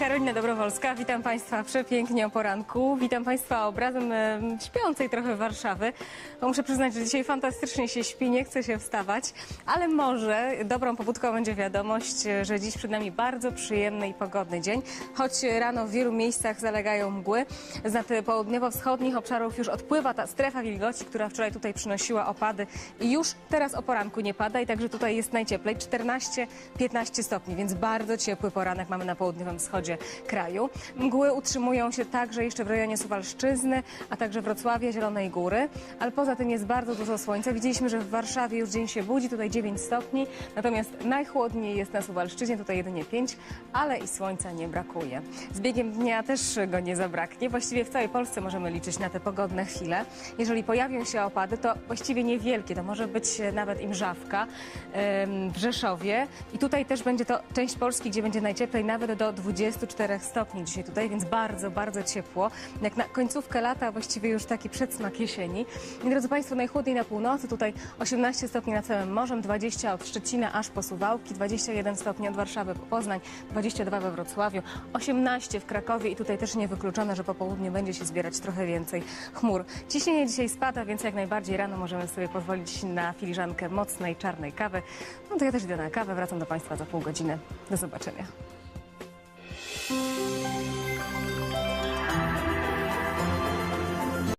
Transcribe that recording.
Karolina Dobrowolska, witam Państwa przepięknie o poranku. Witam Państwa obrazem em, śpiącej trochę Warszawy. Bo muszę przyznać, że dzisiaj fantastycznie się śpi, nie chce się wstawać, ale może dobrą pobudką będzie wiadomość, że dziś przed nami bardzo przyjemny i pogodny dzień. Choć rano w wielu miejscach zalegają mgły, z południowo-wschodnich obszarów już odpływa ta strefa wilgoci, która wczoraj tutaj przynosiła opady i już teraz o poranku nie pada i także tutaj jest najcieplej, 14-15 stopni, więc bardzo ciepły poranek mamy na południowym wschodzie kraju. Mgły utrzymują się także jeszcze w rejonie Suwalszczyzny, a także Wrocławia, Zielonej Góry, ale poza tym jest bardzo dużo słońca. Widzieliśmy, że w Warszawie już dzień się budzi, tutaj 9 stopni, natomiast najchłodniej jest na Suwalszczyźnie, tutaj jedynie 5, ale i słońca nie brakuje. Z biegiem dnia też go nie zabraknie. Właściwie w całej Polsce możemy liczyć na te pogodne chwile. Jeżeli pojawią się opady, to właściwie niewielkie, to może być nawet i mrzawka w Rzeszowie i tutaj też będzie to część Polski, gdzie będzie najcieplej nawet do 24 stopni dzisiaj tutaj, więc bardzo, bardzo ciepło. Jak na końcówkę lata, właściwie już taki przedsmak jesieni. I drodzy Państwo, najchłodniej na północy, tutaj 18 stopni nad całym morzem, 20 od Szczecina aż po Suwałki, 21 stopni od Warszawy po Poznań, 22 we Wrocławiu, 18 w Krakowie i tutaj też niewykluczone, że po południu będzie się zbierać trochę więcej chmur. Ciśnienie dzisiaj spada, więc jak najbardziej rano możemy sobie pozwolić na filiżankę mocnej czarnej kawy. No to ja też idę na kawę, wracam do Państwa za pół godziny. Do zobaczenia.